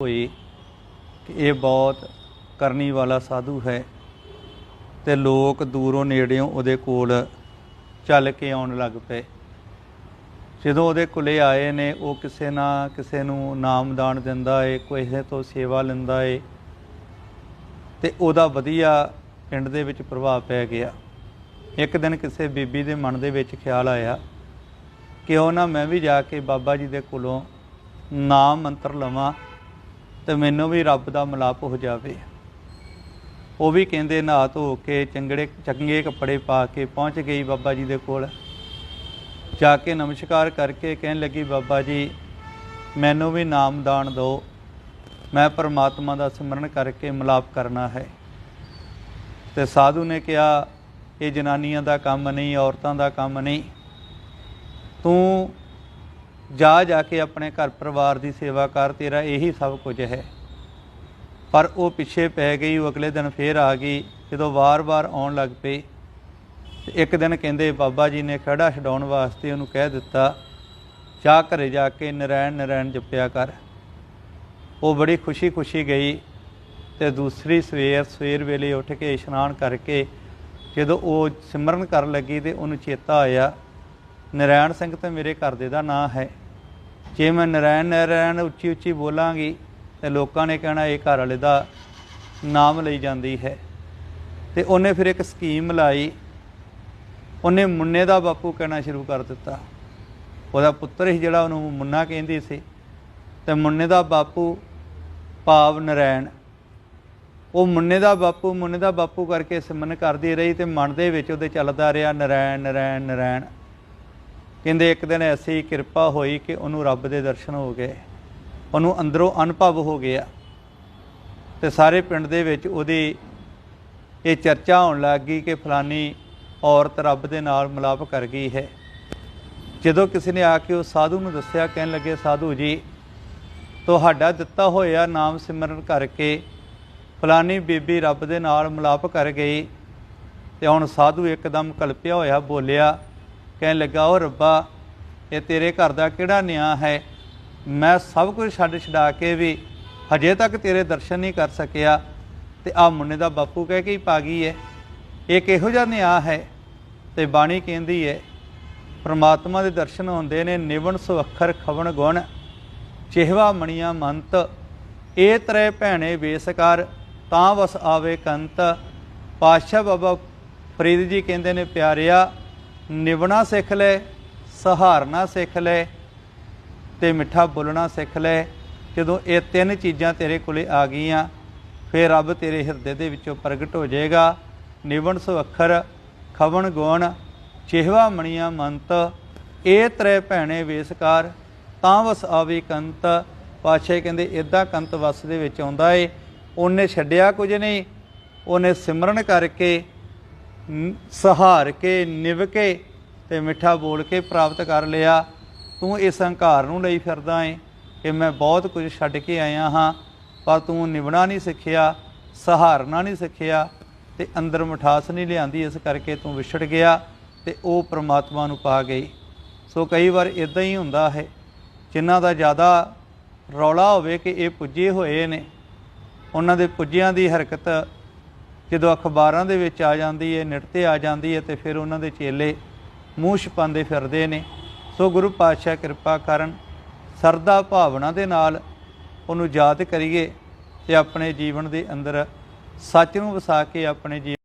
ਹੋਈ ਕਿ ਇਹ ਬਹੁਤ ਕਰਨੀ ਵਾਲਾ ਸਾਧੂ ਹੈ ਤੇ ਲੋਕ ਦੂਰੋਂ ਨੇੜਿਓਂ ਉਹਦੇ ਕੋਲ ਚੱਲ ਕੇ ਆਉਣ ਲੱਗ ਪਏ। ਜਦੋਂ ਉਹਦੇ ਕੋਲੇ ਆਏ ਨੇ, ਉਹ ਕਿਸੇ ਨਾ ਕਿਸੇ ਨੂੰ ਨਾਮਦਾਨ ਦਿੰਦਾ ਏ, ਕਿਸੇ ਤੋਂ ਸੇਵਾ ਲੈਂਦਾ ਏ ਤੇ ਉਹਦਾ ਵਧੀਆ ਪਿੰਡ ਦੇ ਵਿੱਚ ਪ੍ਰਭਾਵ ਪੈ ਗਿਆ। ਇੱਕ ਦਿਨ ਕਿਸੇ ਬੀਬੀ ਦੇ ਮਨ ਦੇ ਵਿੱਚ ਖਿਆਲ ਆਇਆ ਕਿ ਉਹ ਨਾ ਮੈਂ ਵੀ ਜਾ ਕੇ ਬਾਬਾ ਜੀ ਦੇ ਕੋਲੋਂ ਨਾਮ ਮੰਤਰ ਲਵਾਂ ਤੇ ਮੈਨੂੰ ਵੀ ਰੱਬ ਦਾ ਮਿਲਾਪ ਹੋ ਜਾਵੇ। ਉਹ ਵੀ ਕਹਿੰਦੇ ਨਹਾ ਧੋ ਕੇ ਚੰਗੜੇ, ਚੰਗੇ ਕੱਪੜੇ ਪਾ ਕੇ ਪਹੁੰਚ ਗਈ ਬਾਬਾ ਜੀ ਦੇ ਕੋਲ। ਜਾ ਕੇ ਨਮਸਕਾਰ ਕਰਕੇ ਕਹਿਣ ਲੱਗੀ, ਬਾਬਾ ਜੀ, ਮੈਨੂੰ ਵੀ ਨਾਮ ਦਾਨ ਦਿਓ। ਮੈਂ ਪਰਮਾਤਮਾ ਦਾ ਸਿਮਰਨ ਕਰਕੇ ਮਿਲਾਪ ਕਰਨਾ ਹੈ। ਤੇ ਸਾਧੂ ਨੇ ਕਿਹਾ, ਇਹ ਜਨਾਨੀਆਂ ਦਾ ਕੰਮ ਨਹੀਂ, ਔਰਤਾਂ ਦਾ ਕੰਮ ਨਹੀਂ। ਤੂੰ ਜਾ ਜਾ ਕੇ ਆਪਣੇ ਘਰ ਪਰਿਵਾਰ ਦੀ ਸੇਵਾ ਕਰ, ਤੇਰਾ ਇਹੀ ਸਭ ਕੁਝ ਹੈ। ਪਰ ਉਹ ਪਿੱਛੇ ਪੈ ਗਈ, ਉਹ ਅਗਲੇ ਦਿਨ ਫੇਰ ਆ ਗਈ, ਜਦੋਂ ਵਾਰ-ਵਾਰ ਆਉਣ ਲੱਗ ਪਈ। ਤੇ ਇੱਕ ਦਿਨ ਕਹਿੰਦੇ, ਬਾਬਾ ਜੀ ਨੇ ਖੜਾ ਛਡਾਉਣ ਵਾਸਤੇ ਉਹਨੂੰ ਕਹਿ ਦਿੱਤਾ ਜਾ ਘਰੇ ਜਾ ਕੇ ਨਰਾਇਣ ਨਰਾਇਣ ਜਪਿਆ ਕਰ। ਉਹ ਬੜੀ ਖੁਸ਼ੀ-ਖੁਸ਼ੀ ਗਈ ਤੇ ਦੂਸਰੀ ਸਵੇਰ ਸਵੇਰ ਵੇਲੇ ਉੱਠ ਕੇ ਇਸ਼ਨਾਨ ਕਰਕੇ ਜਦੋਂ ਉਹ ਸਿਮਰਨ ਕਰਨ ਲੱਗੀ ਤੇ ਉਹਨੂੰ ਚੇਤਾ ਆਇਆ, ਨਰੈਣ ਸਿੰਘ ਤੇ ਮੇਰੇ ਘਰ ਦੇ ਦਾ ਨਾਂ ਹੈ। ਜੇ ਮੈਂ ਨਰੈਣ ਨਰੈਣ ਉੱਚੀ ਉੱਚੀ ਬੋਲਾਂਗੀ, ਤੇ ਲੋਕਾਂ ਨੇ ਕਹਿਣਾ ਇਹ ਘਰ ਵਾਲੇ ਦਾ ਨਾਮ ਲਈ ਜਾਂਦੀ ਹੈ। ਤੇ ਉਹਨੇ ਫਿਰ ਇੱਕ ਸਕੀਮ ਲਾਈ। ਉਹਨੇ ਮੁੰਨੇ ਦਾ ਬਾਪੂ ਕਹਿਣਾ ਸ਼ੁਰੂ ਕਰ ਦਿੱਤਾ। ਉਹਦਾ ਪੁੱਤਰ ਹੀ ਜਿਹੜਾ ਉਹਨੂੰ ਮੁੰਨਾ ਕਹਿੰਦੀ ਸੀ। ਤੇ ਮੁੰਨੇ ਦਾ ਬਾਪੂ ਭਾਵ ਨਰੈਣ। ਉਹ ਮੁੰਨੇ ਦਾ ਬਾਪੂ, ਮੁੰਨੇ ਦਾ ਬਾਪੂ ਕਰਕੇ ਸਿਮਨ ਕਰਦੀ ਰਹੀ ਤੇ ਮਨ ਦੇ ਵਿੱਚ ਉਹਦੇ ਚੱਲਦਾ ਰਿਹਾ ਨਰੈਣ ਨਰੈਣ ਨਰੈਣ। ਕਹਿੰਦੇ ਇੱਕ ਦਿਨ ਐਸੀ ਕਿਰਪਾ ਹੋਈ ਕਿ ਉਹਨੂੰ ਰੱਬ ਦੇ ਦਰਸ਼ਨ ਹੋ ਗਏ। ਉਹਨੂੰ ਅੰਦਰੋਂ ਅਨੁਭਵ ਹੋ ਗਿਆ। ਤੇ ਸਾਰੇ ਪਿੰਡ ਦੇ ਵਿੱਚ ਉਹਦੀ ਇਹ ਚਰਚਾ ਹੋਣ ਲੱਗ ਗਈ ਕਿ ਫਲਾਨੀ ਔਰਤ ਰੱਬ ਦੇ ਨਾਲ ਮਿਲਾਪ ਕਰ ਗਈ ਹੈ। ਜਦੋਂ ਕਿਸੇ ਨੇ ਆ ਕੇ ਉਹ ਸਾਧੂ ਨੂੰ ਦੱਸਿਆ, ਕਹਿਣ ਲੱਗੇ, ਸਾਧੂ ਜੀ, ਤੁਹਾਡਾ ਦਿੱਤਾ ਹੋਇਆ ਨਾਮ ਸਿਮਰਨ ਕਰਕੇ ਫਲਾਨੀ ਬੀਬੀ ਰੱਬ ਦੇ ਨਾਲ ਮਿਲਾਪ ਕਰ ਗਈ ਤੇ ਹੁਣ ਸਾਧੂ ਇੱਕਦਮ ਕਲਪਿਆ ਹੋਇਆ ਬੋਲਿਆ ਕਹਿਣ ਲੱਗਾ ਉਹ ਰੱਬਾ, ਇਹ ਤੇਰੇ ਘਰ ਦਾ ਕਿਹੜਾ ਨਿਆਂ ਹੈ? ਮੈਂ ਸਭ ਕੁਝ ਛੱਡ ਛਡਾ ਕੇ ਵੀ ਹਜੇ ਤੱਕ ਤੇਰੇ ਦਰਸ਼ਨ ਨਹੀਂ ਕਰ ਸਕਿਆ। ਤੇ ਆ ਮੁੰਨੇ ਦਾ ਬਾਪੂ ਕਹਿ ਕੇ ਹੀ ਪਾਗੀ ਹੈ ਇਹ ਕਿਹੋ ਜਿਹਾ ਨਿਆਂ ਹੈ? ਤੇ ਬਾਣੀ ਕਹਿੰਦੀ ਹੈ ਪ੍ਰਮਾਤਮਾ ਦੇ ਦਰਸ਼ਨ ਹੁੰਦੇ ਨੇ ਨਿਵਣ ਸੁਅੱਖਰ ਖਵਣ ਗੁਣ। ਚਿਹਵਾ ਮਣੀਆਂ ਮੰਤ ਇਹ ਤਰੇ ਭੈਣੇ ਵੇਸਕਾਰ ਤਾਂ ਵਸ ਆਵੇ ਕੰਤ। ਪਾਤਸ਼ਾਹ ਬਾਬਾ ਫਰੀਦ ਜੀ ਕਹਿੰਦੇ ਨੇ, ਪਿਆਰਿਆ ਨਿਵਣਾ ਸਿੱਖ ਲੈ, ਸਹਾਰਨਾ ਸਿੱਖ ਲੈ ਤੇ ਮਿੱਠਾ ਬੋਲਣਾ ਸਿੱਖ ਲੈ। ਜਦੋਂ ਇਹ ਤਿੰਨ ਚੀਜ਼ਾਂ ਤੇਰੇ ਕੋਲੇ ਆ ਗਈਆਂ, ਫਿਰ ਰੱਬ ਤੇਰੇ ਹਿਰਦੇ ਦੇ ਵਿੱਚੋਂ ਪ੍ਰਗਟ ਹੋ ਜਾਏਗਾ। ਨਿਵਣ ਸੁਅੱਖਰ ਖਵਣ ਗੁਣ ਚਿਹਵਾ ਮਣੀਆਂ ਮੰਤ, ਇਹ ਤਰੇ ਭੈਣੇ ਵੇਸਕਾਰ, ਤਾਂ ਵਸ ਆਵੇ ਕੰਤ। ਪਾਸ਼ਾ ਕਹਿੰਦੇ ਇਦਾਂ ਕੰਤ ਵਸ ਦੇ ਵਿੱਚ ਆਉਂਦਾ ਏ, ਉਹਨੇ ਛੱਡਿਆ ਕੁਝ ਨਹੀਂ, ਉਹਨੇ ਸਿਮਰਨ ਕਰਕੇ ਸਹਾਰ ਕੇ ਨਿਵ ਕੇ ਤੇ ਮਿੱਠਾ ਬੋਲ ਕੇ ਪ੍ਰਾਪਤ ਕਰ ਲਿਆ। ਤੂੰ ਇਸ ਹੰਕਾਰ ਨੂੰ ਲਈ ਫਿਰਦਾ ਏ ਕਿ ਮੈਂ ਬਹੁਤ ਕੁਝ ਛੱਡ ਕੇ ਆਇਆ ਹਾਂ, ਪਰ ਤੂੰ ਨਿਵਣਾ ਨਹੀਂ ਸਿੱਖਿਆ, ਸਹਾਰਨਾ ਨਹੀਂ ਸਿੱਖਿਆ ਤੇ ਅੰਦਰ ਮਠਾਸ ਨਹੀਂ ਲਿਆਂਦੀ, ਇਸ ਕਰਕੇ ਤੂੰ ਵਿਛੜ ਗਿਆ ਤੇ ਉਹ ਪ੍ਰਮਾਤਮਾ ਨੂੰ ਪਾ ਗਈ। ਸੋ ਕਈ ਵਾਰ ਇਦਾਂ ਹੀ ਹੁੰਦਾ ਹੈ, ਜਿਨ੍ਹਾਂ ਦਾ ਜ਼ਿਆਦਾ ਰੌਲਾ ਹੋਵੇ ਕਿ ਇਹ ਪੁੱਜੇ ਹੋਏ ਨੇ, ਉਹਨਾਂ ਦੇ ਪੁੱਜਿਆਂ ਦੀ ਹਰਕਤ ਜਦੋਂ ਅਖਬਾਰਾਂ ਦੇ ਵਿੱਚ ਆ ਜਾਂਦੀ ਹੈ ਨਿਟ ਤੇ ਆ ਜਾਂਦੀ ਹੈ ਤੇ ਫਿਰ ਉਹਨਾਂ ਦੇ ਚੇਲੇ ਮੂੰਹ ਛਪਾਉਂਦੇ ਫਿਰਦੇ ਨੇ। ਸੋ ਗੁਰੂ ਪਾਤਸ਼ਾਹ ਕਿਰਪਾ ਕਰਨ ਸਰਦਾ ਭਾਵਨਾ ਦੇ ਨਾਲ ਉਹਨੂੰ ਯਾਦ ਕਰੀਏ ਤੇ ਆਪਣੇ ਜੀਵਨ ਦੇ ਅੰਦਰ ਸੱਚ ਨੂੰ ਵਸਾ ਕੇ ਆਪਣੇ ਜੀਵਨ